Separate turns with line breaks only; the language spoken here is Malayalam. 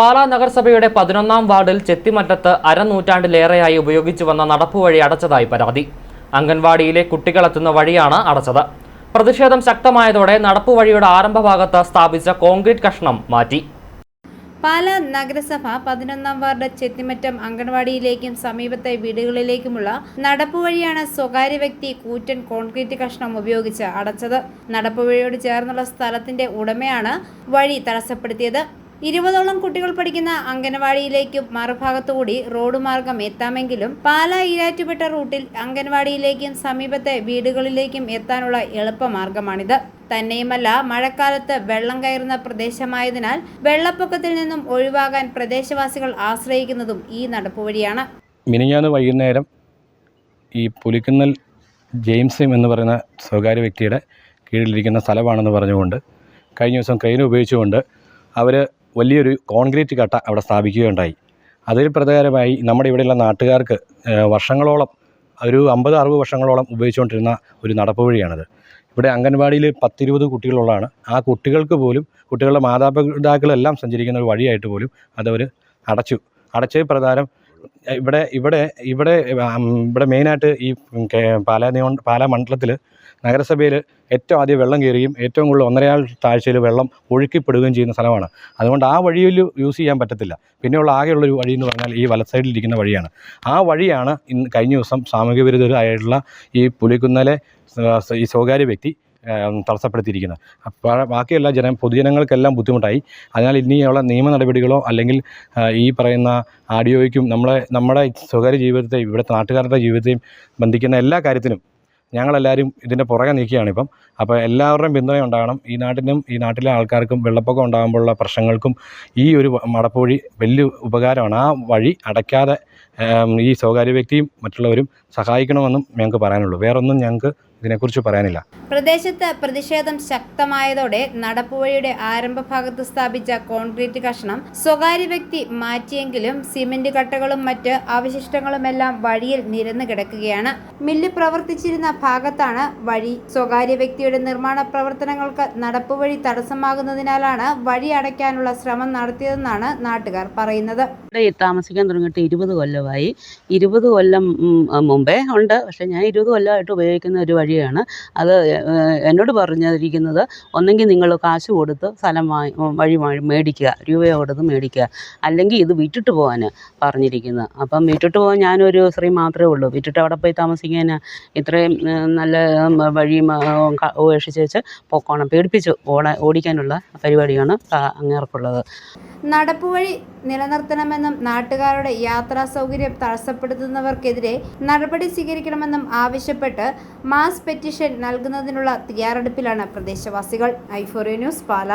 പാലാ നഗരസഭയുടെ പതിനൊന്നാം വാർഡിൽ ചെത്തിമറ്റത്ത് അരനൂറ്റാണ്ടിലേറെയായി ഉപയോഗിച്ചു വന്ന നടപ്പുവഴി അടച്ചതായി പരാതി. അംഗൻവാടിയിലെ കുട്ടികളെത്തുന്ന വഴിയാണ് അടച്ചത്. പ്രതിഷേധം ശക്തമായതോടെ നടപ്പുവഴിയുടെ ആരംഭഭാഗത്ത് സ്ഥാപിച്ച കോൺക്രീറ്റ് കഷ്ണം മാറ്റി.
പാല നഗരസഭ പതിനൊന്നാം വാർഡ് ചെത്തിമറ്റം അംഗൻവാടിയിലേക്കും സമീപത്തെ വീടുകളിലേക്കുമുള്ള നടപ്പുവഴിയാണ് സ്വകാര്യ വ്യക്തി കൂറ്റൻ കോൺക്രീറ്റ് കഷ്ണം ഉപയോഗിച്ച് അടച്ചത്. നടപ്പുവഴിയോട് ചേർന്നുള്ള സ്ഥലത്തിന്റെ ഉടമയാണ് വഴി തടസ്സപ്പെടുത്തിയത്. ഇരുപതോളം കുട്ടികൾ പഠിക്കുന്ന അംഗൻവാടിയിലേക്കും മറുഭാഗത്തുകൂടി റോഡ് മാർഗം എത്താമെങ്കിലും പാല ഈരാറ്റുപെട്ട റൂട്ടിൽ അംഗൻവാടിയിലേക്കും സമീപത്തെ വീടുകളിലേക്കും എത്താനുള്ള എളുപ്പമാർഗമാണിത് തന്നെയുമല്ല മഴക്കാലത്ത് വെള്ളം കയറുന്ന പ്രദേശമായതിനാൽ വെള്ളപ്പൊക്കത്തിൽ നിന്നും ഒഴിവാകാൻ പ്രദേശവാസികൾ ആശ്രയിക്കുന്നതും ഈ നടപ്പുവഴിയാണ്
മിനിഞ്ഞാന്ന് വൈകുന്നേരം ഈ പുലിക്കുന്നൽ ജെയിംസിം എന്ന് പറയുന്ന സ്വകാര്യ വ്യക്തിയുടെ കീഴിലിരിക്കുന്ന സ്ഥലമാണെന്ന് പറഞ്ഞുകൊണ്ട് കഴിഞ്ഞ ദിവസം ക്രെയിൻ ഉപയോഗിച്ചുകൊണ്ട് അവർ വലിയൊരു കോൺക്രീറ്റ് കട്ട അവിടെ സ്ഥാപിക്കുകയുണ്ടായി. അതിൽ പ്രകാരമായി നമ്മുടെ ഇവിടെയുള്ള നാട്ടുകാർക്ക് വർഷങ്ങളോളം ഒരു അമ്പത് അറുപത് വർഷങ്ങളോളം ഉപയോഗിച്ചുകൊണ്ടിരുന്ന ഒരു നടപ്പ് വഴിയാണത്. ഇവിടെ അംഗൻവാടിയിൽ പത്തിരുപത് കുട്ടികളുള്ളതാണ്. ആ കുട്ടികൾക്ക് പോലും കുട്ടികളുടെ മാതാപിതാക്കളെല്ലാം സഞ്ചരിക്കുന്ന ഒരു വഴിയായിട്ട് പോലും അതവർ അടച്ചു. അടച്ച പ്രകാരം ഇവിടെ ഇവിടെ ഇവിടെ ഇവിടെ മെയിനായിട്ട് ഈ പാലാ നിയോ പാലാ മണ്ഡലത്തിൽ നഗരസഭയിൽ ഏറ്റവും ആദ്യം വെള്ളം കയറുകയും ഏറ്റവും കൂടുതൽ ഒന്നരയാൾ താഴ്ചയിൽ വെള്ളം ഒഴുക്കിപ്പെടുകയും ചെയ്യുന്ന സ്ഥലമാണ്. അതുകൊണ്ട് ആ വഴിയിൽ യൂസ് ചെയ്യാൻ പറ്റത്തില്ല. പിന്നെയുള്ള ആകെയുള്ളൊരു വഴി എന്ന് പറഞ്ഞാൽ ഈ വല സൈഡിൽ ഇരിക്കുന്ന വഴിയാണ്. ആ വഴിയാണ് ഇന്ന് കഴിഞ്ഞ ദിവസം സാമൂഹ്യ വിരുദ്ധരായിട്ടുള്ള ഈ പുലിക്കുന്നലെ ഈ സ്വകാര്യ വ്യക്തി തടസ്സപ്പെടുത്തിയിരിക്കുന്നത് അപ്പോൾ ബാക്കിയെല്ലാ ജന പൊതുജനങ്ങൾക്കെല്ലാം ബുദ്ധിമുട്ടായി. അതിനാൽ ഇനിയുള്ള നിയമ നടപടികളോ അല്ലെങ്കിൽ ഈ പറയുന്ന ആഡിയോയ്ക്കും നമ്മളെ നമ്മുടെ സ്വകാര്യ ജീവിതത്തെയും ഇവിടുത്തെ നാട്ടുകാരുടെ ജീവിതത്തെയും ബന്ധിക്കുന്ന എല്ലാ കാര്യത്തിനും ഞങ്ങളെല്ലാവരും ഇതിന്റെ പുറകെ നിൽക്കുകയാണ് ഇപ്പം അപ്പോൾ എല്ലാവരുടെയും പിന്തുണ ഉണ്ടാകണം. ഈ നാട്ടിനും ഈ നാട്ടിലെ ആൾക്കാർക്കും വെള്ളപ്പൊക്കം ഉണ്ടാകുമ്പോഴുള്ള പ്രശ്നങ്ങൾക്കും ഈ ഒരു മടപ്പുവഴി വലിയ ഉപകാരമാണ്. ആ വഴി അടയ്ക്കാതെ ഈ സ്വകാര്യ വ്യക്തിയും മറ്റുള്ളവരും സഹായിക്കണമെന്നും ഞങ്ങൾക്ക് പറയാനുള്ളൂ. വേറൊന്നും ഞങ്ങൾക്ക് ഇതിനെക്കുറിച്ച് പറയാനില്ല.
പ്രദേശത്ത് പ്രതിഷേധം ശക്തമായതോടെ നടപ്പുവഴിയുടെ ആരംഭഭാഗത്ത് സ്ഥാപിച്ച കോൺക്രീറ്റ് കഷ്ണം സ്വകാര്യ വ്യക്തി മാറ്റിയെങ്കിലും സിമന്റ് കട്ടകളും മറ്റ് അവശിഷ്ടങ്ങളുമെല്ലാം വഴിയിൽ നിരന്നു കിടക്കുകയാണ്. മില്ല് പ്രവർത്തിച്ചിരുന്ന ഭാഗത്താണ് വഴി സ്വകാര്യ വ്യക്തിയുടെ നിർമ്മാണ പ്രവർത്തനങ്ങൾക്ക് നടപ്പുവഴി തടസ്സമാകുന്നതിനാലാണ് വഴി അടയ്ക്കാനുള്ള ശ്രമം നടത്തിയതെന്നാണ് നാട്ടുകാർ പറയുന്നത്.
താമസിക്കാൻ തുടങ്ങിയിട്ട് ഇരുപത് കൊല്ലമായി. ഇരുപത് കൊല്ലം മുമ്പേ ഉണ്ട്. പക്ഷേ ഞാൻ ഇരുപത് കൊല്ലമായിട്ട് ഉപയോഗിക്കുന്ന ഒരു വഴിയാണ്. അത് എന്നോട് പറഞ്ഞിരിക്കുന്നത് ഒന്നെങ്കിൽ നിങ്ങൾ കാശ് കൊടുത്ത് സ്ഥലം വാങ്ങി വഴി മേടിക്കുക രൂപ കൊടുത്ത് മേടിക്കുക. അല്ലെങ്കിൽ ഇത് വിറ്റിട്ട് പോകാൻ പറഞ്ഞിരിക്കുന്നത് അപ്പം വിറ്റിട്ട് പോകാൻ ഞാനൊരു സ്ത്രീ മാത്രമേ ഉള്ളൂ. വിറ്റിട്ട് അവിടെ പോയി താമസിക്കാൻ ഇത്രയും നല്ല വഴി ഉപേക്ഷിച്ച് പോക്കോണം. പേടിപ്പിച്ച് ഓടാ ഓടിക്കാനുള്ള പരിപാടിയാണ് അങ്ങേർക്കുള്ളത്.
നടപ്പുവഴി നിലനിർത്തണമെന്നും നാട്ടുകാരുടെ യാത്രാ സൗകര്യം തടസ്സപ്പെടുത്തുന്നവർക്കെതിരെ നടപടി സ്വീകരിക്കണമെന്നും ആവശ്യപ്പെട്ട് മാസ് പെറ്റിഷൻ നൽകുന്നതിനുള്ള തയ്യാറെടുപ്പിലാണ് പ്രദേശവാസികൾ. ഐഫോറിയ ന്യൂസ് പാല.